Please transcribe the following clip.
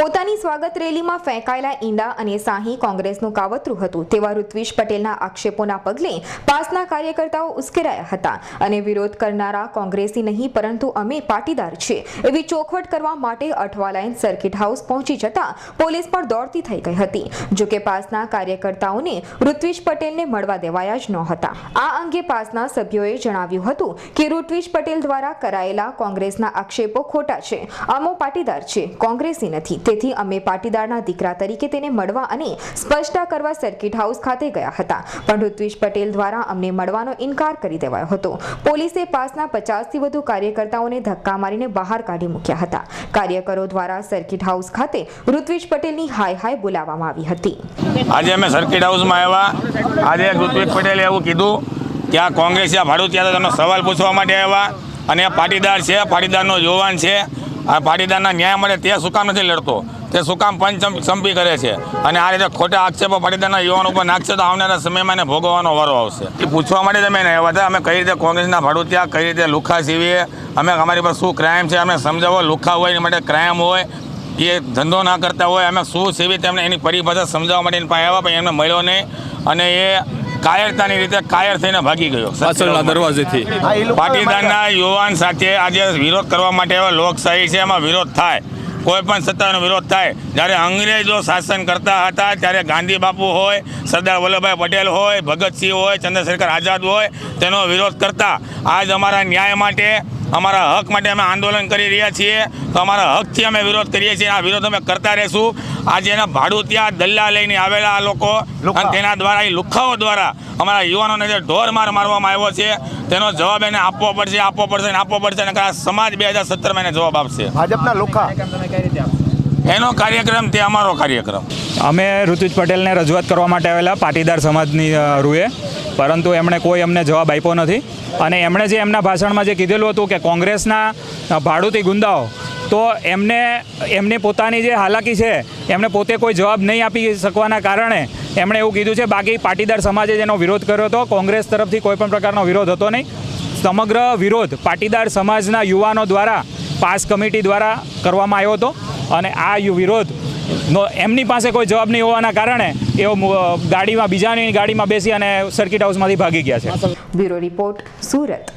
પોતાની સ્વાગત રેલીમાં ફેંકાયેલા ઈંડા અને શાહી કોંગ્રેસનું કાવતરું હતું. તેવા ઋત્વિશ પટેલના આક્ષેપોના પગલે પાસના કાર્યકર્તાઓ ઉશ્કેરાયા હતા અને વિરોધ કરનારા કોંગ્રેસી નહીં, પરંતુ અમે પાટીદાર છીએ. એવી ચોખવટ કરવા માટે અઠવાલાઈન સર્કિટ હાઉસ પહોંચી જતા પોલીસ પણ દોડતી થઈ ગઈ હતી. જોકે પાસના કાર્યકર્તાઓને ઋત્વિશ પટેલને મળવા દેવાયા જ નહોતા. આ અંગે પાસના સભ્યોએ જણાવ્યું હતું કે ઋત્વિશ પટેલ દ્વારા કરાયેલા કોંગ્રેસના આક્ષેપો ખોટા છે. અમો પાટીદાર છે, કોંગ્રેસી નથી. તેથી અમે પાટીદારના દીકરા તરીકે તેને મળવા અને સ્પષ્ટતા કરવા સર્કિટ હાઉસ ખાતે ગયા હતા. પણ ઋત્વિશ પટેલ દ્વારા અમને મળવાનો ઇનકાર કરી દેવાયો હતો. પોલીસે પાસના પચાસથી વધુ કાર્યકર્તાઓને ધક્કા મારીને બહાર કાઢી મૂક્યા હતા. કાર્યકરો દ્વારા સર્કિટ હાઉસ ખાતે ઋત્વિશ પટેલની હાય હાય બોલાવવામાં આવી હતી. આજે અમે સર્કિટ હાઉસમાં આવ્યા. આજે ઋત્વિક પટેલે એવું કીધું કે આ કોંગ્રેસ ભાડું ભાડુતિયા તમને સવાલ પૂછવા માટે આવ્યા. અને આ પાટીદાર છે, પાટીદારનો જોવાન છે. આ પાટીદારના ન્યાય મળે તે શું નથી લડતો. તે શું કામ પંચસંપી કરે છે. અને આ રીતે ખોટા આક્ષેપો પાટીદારના યુવાનો ઉપર નાખશે તો આવનારા સમયમાં એને ભોગવવાનો વારો આવશે. એ પૂછવા માટે તમે એને આવ્યા હતા. અમે કઈ રીતે કોંગ્રેસના ભાડુતિયા કઈ રીતે લુખા સીવીએ, અમે અમારી પર શું ક્રાઇમ છે, અમે સમજાવો, લુખા હોય એની માટે ક્રાઇમ હોય, એ ધંધો ના કરતા હોય, અમે શું સેવી તેમને એની પરિભાષા સમજાવવા માટે એની પાસે આવ્યા, પણ એમને મળ્યો નહીં. અને એ કાયરતાની રીતે કાયર થઈને ભાગી ગયો. પાછળના દરવાજેથી. પાટીદારના યુવાન સાથે આજે વિરોધ કરવા માટે એવા લોકશાહી છે એમાં વિરોધ થાય. કોઈ પણ સત્તાનો વિરોધ થાય. જ્યારે અંગ્રેજો શાસન કરતા હતા ત્યારે ગાંધી બાપુ હોય સરદાર વલ્લભભાઈ પટેલ હોય ભગતસિંહ હોય ચંદ્રશેખર આઝાદ હોય તેનો વિરોધ કરતા. આજ અમારા ન્યાય માટે અમારા હક માટે અમે આંદોલન કરી રહ્યા છીએ. તો અમારા હકથી અમે વિરોધ કરીએ છીએ. આ વિરોધ અમે કરતા રહીશું. આજે એના ભાડું ત્યાં દલ્લા લઈને આવેલા આ લોકો. અને તેના દ્વારા એ લુખાઓ દ્વારા અમારા યુવાનોને જે ઢોર માર મારવામાં આવ્યો છે તેનો જવાબ એને આપવો પડશે આપવો પડશે ને આપવો પડશે અને આ સમાજ બે હજાર સત્તરમાં એને જવાબ આપશે. ભાજપના લુખા. એનો કાર્યક્રમ તે અમારો કાર્યક્રમ. અમે ઋતુજ પટેલને રજૂઆત કરવા માટે આવેલા પાટીદાર સમાજની રૂએ. પરંતુ એમણે કોઈ અમને જવાબ આપ્યો નથી. અને એમણે જે એમના ભાષણમાં જે કીધેલું હતું કે કોંગ્રેસના ભાડુતી ગુંદાઓ તો એમને, એમની પોતાની જે હાલાકી છે, એમને પોતે કોઈ જવાબ નહીં આપી શકવાના કારણે એમણે એવું કીધું છે, બાકી પાટીદાર સમાજે જેનો વિરોધ કર્યો હતો. કોંગ્રેસ તરફથી કોઈ પણ પ્રકારનો વિરોધ હતો નહીં. સમગ્ર વિરોધ પાટીદાર સમાજના યુવાનો દ્વારા, પાસ કમિટી દ્વારા કરવામાં આવ્યો હતો. અને આ વિરોધ એમની પાસે કોઈ જવાબ નહીં હોવાના કારણે એઓ ગાડીમાં, બીજાની ગાડીમાં બેસી અને સર્કિટ હાઉસમાંથી ભાગી ગયા છે. Bureau report, Surat.